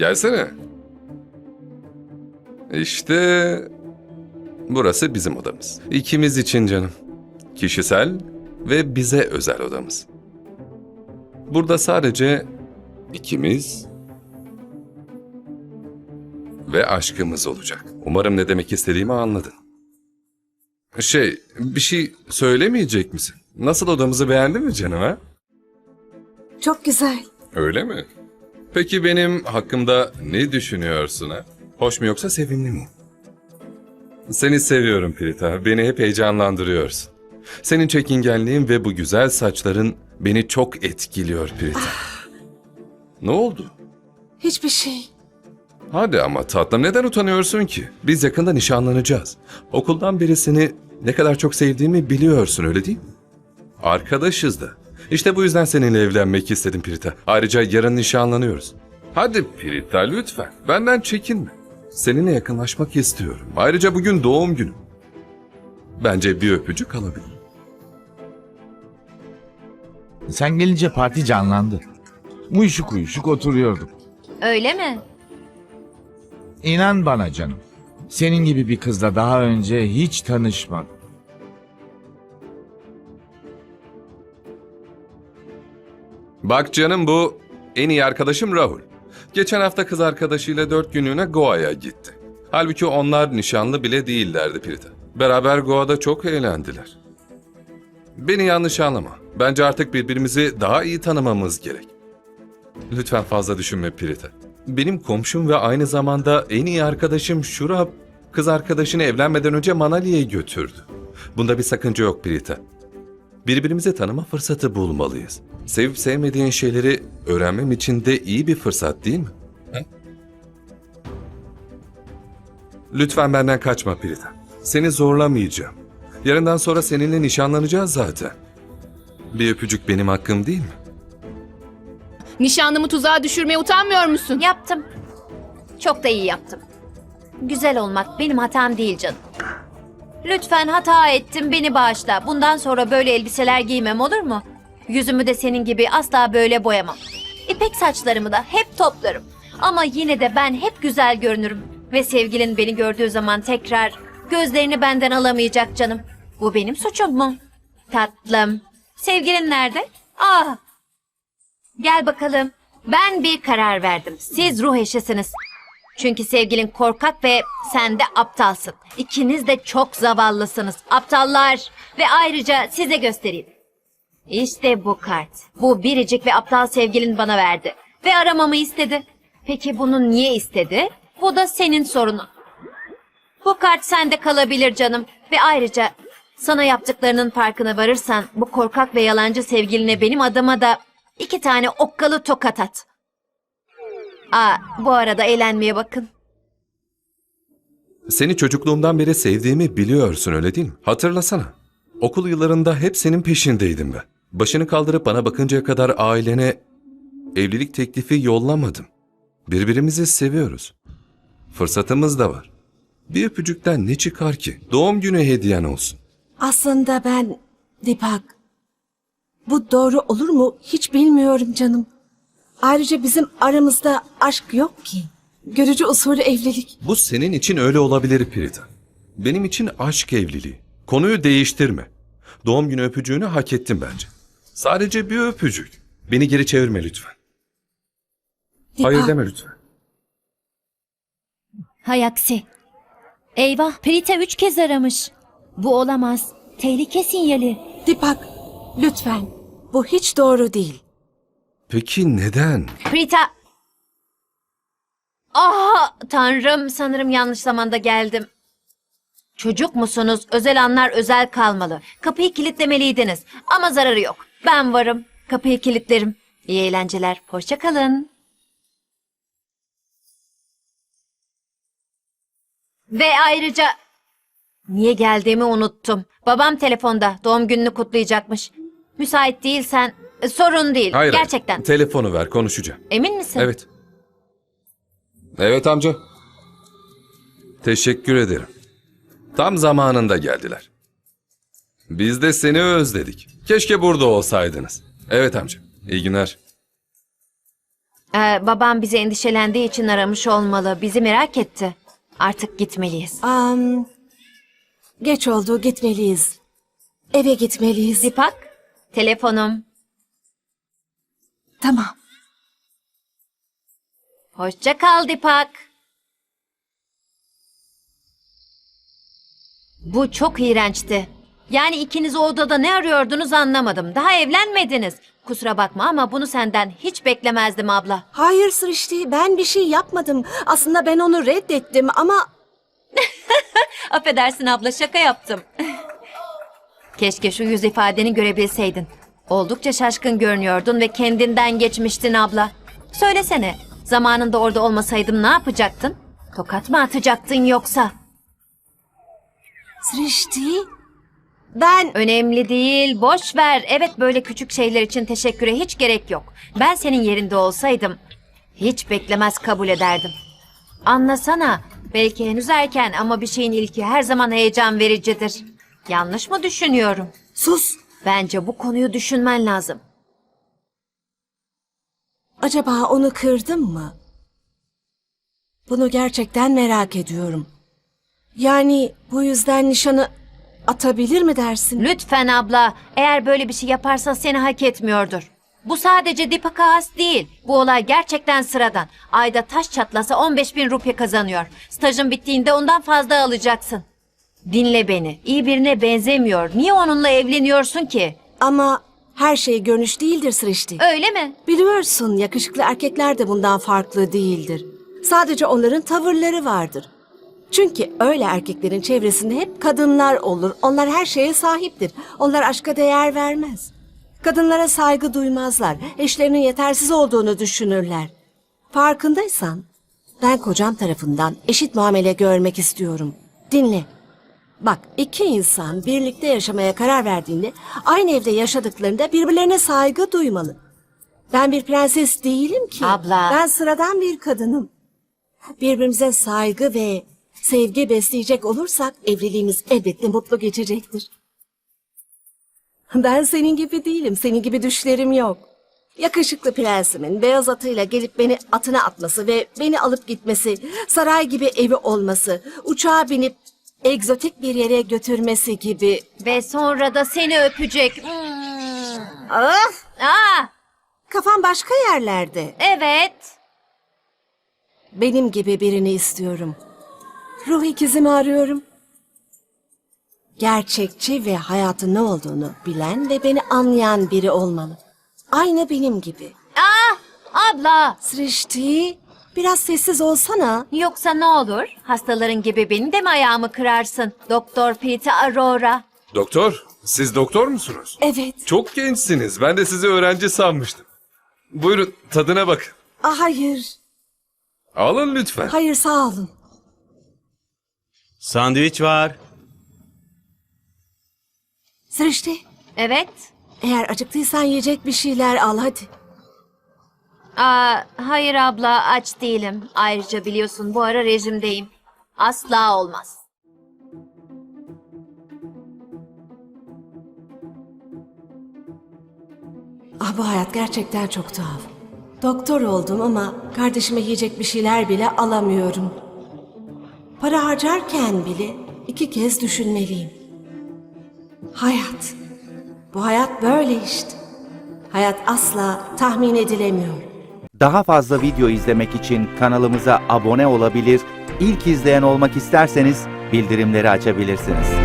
Gelsene. İşte burası bizim odamız. İkimiz için canım. Kişisel ve bize özel odamız. Burada sadece ikimiz ve aşkımız olacak. Umarım ne demek istediğimi anladın. Şey, bir şey söylemeyecek misin? Nasıl odamızı beğendin mi canım ha? Çok güzel. Öyle mi? Peki benim hakkımda ne düşünüyorsun ha? Hoş mu yoksa sevimli mi? Seni seviyorum Prita. Beni hep heyecanlandırıyorsun. Senin çekingenliğin ve bu güzel saçların beni çok etkiliyor Prita. ne oldu? Hiçbir şey. Hadi ama tatlım neden utanıyorsun ki? Biz yakında nişanlanacağız. Okuldan beri seni ne kadar çok sevdiğimi biliyorsun öyle değil mi? Arkadaşız da. İşte bu yüzden seninle evlenmek istedim Prita. Ayrıca yarın nişanlanıyoruz. Hadi Prita lütfen. Benden çekinme. Seninle yakınlaşmak istiyorum. Ayrıca bugün doğum günüm. Bence bir öpücük alabilirim. Sen gelince parti canlandı. Uyuşuk uyuşuk oturuyorduk. Öyle mi? İnan bana canım. Senin gibi bir kızla daha önce hiç tanışmadım. Bak canım bu en iyi arkadaşım Rahul. Geçen hafta kız arkadaşıyla dört günlüğüne Goa'ya gitti. Halbuki onlar nişanlı bile değillerdi Prita. Beraber Goa'da çok eğlendiler. Beni yanlış anlama. Bence artık birbirimizi daha iyi tanımamız gerek. Lütfen fazla düşünme Prita. Benim komşum ve aynı zamanda en iyi arkadaşım Şurab, kız arkadaşını evlenmeden önce Manali'ye götürdü. Bunda bir sakınca yok Prita. Birbirimizi tanıma fırsatı bulmalıyız. Sevip sevmediğin şeyleri öğrenmem için de iyi bir fırsat değil mi? He? Lütfen benden kaçma Prita. Seni zorlamayacağım. Yarından sonra seninle nişanlanacağız zaten. Bir öpücük benim hakkım değil mi? Nişanlımı tuzağa düşürmeye utanmıyor musun? Yaptım. Çok da iyi yaptım. Güzel olmak benim hatam değil canım. Lütfen hata ettim beni bağışla. Bundan sonra böyle elbiseler giymem olur mu? Yüzümü de senin gibi asla böyle boyamam. İpek saçlarımı da hep toplarım. Ama yine de ben hep güzel görünürüm. Ve sevgilin beni gördüğü zaman tekrar gözlerini benden alamayacak canım. Bu benim suçum mu? Tatlım. Sevgilin nerede? Ah Gel bakalım. Ben bir karar verdim. Siz ruh eşisiniz. Çünkü sevgilin korkak ve sen de aptalsın. İkiniz de çok zavallısınız. Aptallar. Ve ayrıca size göstereyim. İşte bu kart. Bu biricik ve aptal sevgilin bana verdi. Ve aramamı istedi. Peki bunu niye istedi? Bu da senin sorunun. Bu kart sende kalabilir canım. Ve ayrıca sana yaptıklarının farkına varırsan bu korkak ve yalancı sevgiline benim adıma da iki tane okkalı tokat at. Aa, bu arada eğlenmeye bakın. Seni çocukluğumdan beri sevdiğimi biliyorsun öyle değil mi? Hatırlasana. Okul yıllarında hep senin peşindeydim ben. Başını kaldırıp bana bakıncaya kadar ailene evlilik teklifi yollamadım. Birbirimizi seviyoruz. Fırsatımız da var. Bir öpücükten ne çıkar ki? Doğum günü hediyen olsun. Aslında ben Dipak. Bu doğru olur mu hiç bilmiyorum canım. Ayrıca bizim aramızda aşk yok ki. Görücü usulü evlilik. Bu senin için öyle olabilir Prita. Benim için aşk evliliği. Konuyu değiştirme. Doğum günü öpücüğünü hak ettim bence. Sadece bir öpücük. Beni geri çevirme lütfen. Dipak. Hayır deme lütfen. Hay aksi. Eyvah, Prita üç kez aramış. Bu olamaz. Tehlike sinyali. Dipak lütfen. Bu hiç doğru değil. Peki neden? Prita... Ah tanrım sanırım yanlış zamanda geldim. Çocuk musunuz? Özel anlar özel kalmalı. Kapıyı kilitlemeliydiniz. Ama zararı yok. Ben varım. Kapıyı kilitlerim. İyi eğlenceler. Hoşça kalın. Ve ayrıca... Niye geldiğimi unuttum. Babam telefonda. Doğum gününü kutlayacakmış. Müsait değilsen... e, Sorun değil. Hayır. hayır. Gerçekten. Telefonu ver konuşacağım. Emin misin? Evet. Evet amca. Teşekkür ederim. Tam zamanında geldiler. Biz de seni özledik. Keşke burada olsaydınız. Evet amca. İyi günler. Ee, babam bizi endişelendiği için aramış olmalı. Bizi merak etti. Artık gitmeliyiz. Am, geç oldu gitmeliyiz. Eve gitmeliyiz. Dipak, telefonum. Tamam. Hoşça kal Dipak. Bu çok iğrençti. Yani ikiniz o odada ne arıyordunuz anlamadım. Daha evlenmediniz. Kusura bakma ama bunu senden hiç beklemezdim abla. Hayır Srişti ben bir şey yapmadım. Aslında ben onu reddettim ama Affedersin abla şaka yaptım. Keşke şu yüz ifadeni görebilseydin. Oldukça şaşkın görünüyordun ve kendinden geçmiştin abla. Söylesene, zamanında orada olmasaydım ne yapacaktın? Tokat mı atacaktın yoksa? Srişti ben Önemli değil, boş ver. Evet böyle küçük şeyler için teşekküre hiç gerek yok. Ben senin yerinde olsaydım hiç beklemez kabul ederdim. Anlasana, belki henüz erken ama bir şeyin ilki her zaman heyecan vericidir. Yanlış mı düşünüyorum? sus. Bence bu konuyu düşünmen lazım. Acaba onu kırdım mı? Bunu gerçekten merak ediyorum. Yani bu yüzden nişanı atabilir mi dersin? Lütfen abla, eğer böyle bir şey yaparsan seni hak etmiyordur. Bu sadece Dipak'a has değil. Bu olay gerçekten sıradan. Ayda taş çatlasa 15 bin rupiye kazanıyor. Stajın bittiğinde ondan fazla alacaksın. Dinle beni. İyi birine benzemiyor. Niye onunla evleniyorsun ki? Ama her şey görünüş değildir Srişti. Öyle mi? Biliyorsun yakışıklı erkekler de bundan farklı değildir. Sadece onların tavırları vardır. Çünkü öyle erkeklerin çevresinde hep kadınlar olur. Onlar her şeye sahiptir. Onlar aşka değer vermez. Kadınlara saygı duymazlar. Eşlerinin yetersiz olduğunu düşünürler. Farkındaysan ben kocam tarafından eşit muamele görmek istiyorum. Dinle. Bak iki insan birlikte yaşamaya karar verdiğinde aynı evde yaşadıklarında birbirlerine saygı duymalı. Ben bir prenses değilim ki. Abla. Ben sıradan bir kadınım. Birbirimize saygı ve sevgi besleyecek olursak evliliğimiz elbette mutlu geçecektir. Ben senin gibi değilim. Senin gibi düşlerim yok. Yakışıklı prensimin beyaz atıyla gelip beni atına atması ve beni alıp gitmesi, saray gibi evi olması, uçağa binip egzotik bir yere götürmesi gibi. Ve sonra da seni öpecek. Hmm. Ah! Aa, Kafam başka yerlerde. evet. Benim gibi birini istiyorum. Ruh ikizimi arıyorum. Gerçekçi ve hayatın ne olduğunu bilen ve beni anlayan biri olmalı. Aynı benim gibi. Aa, abla. Srişti, biraz sessiz olsana. Yoksa ne olur? Hastaların gibi benim de mi ayağımı kırarsın? Doktor Peter Aurora. Doktor, siz doktor musunuz? Evet. Çok gençsiniz. Ben de sizi öğrenci sanmıştım. Buyurun tadına bakın. Ah, hayır. Alın lütfen. Hayır sağ olun. Sandviç var. Srişti, Evet. eğer acıktıysan yiyecek bir şeyler al hadi. Aa, hayır abla aç değilim. Ayrıca biliyorsun bu ara rejimdeyim. Asla olmaz. Ah bu hayat gerçekten çok tuhaf. Doktor oldum ama kardeşime yiyecek bir şeyler bile alamıyorum. Para harcarken bile iki kez düşünmeliyim. Hayat. Bu hayat böyle işte. Hayat asla tahmin edilemiyor. Daha fazla video izlemek için kanalımıza abone olabilir, ilk izleyen olmak isterseniz bildirimleri açabilirsiniz.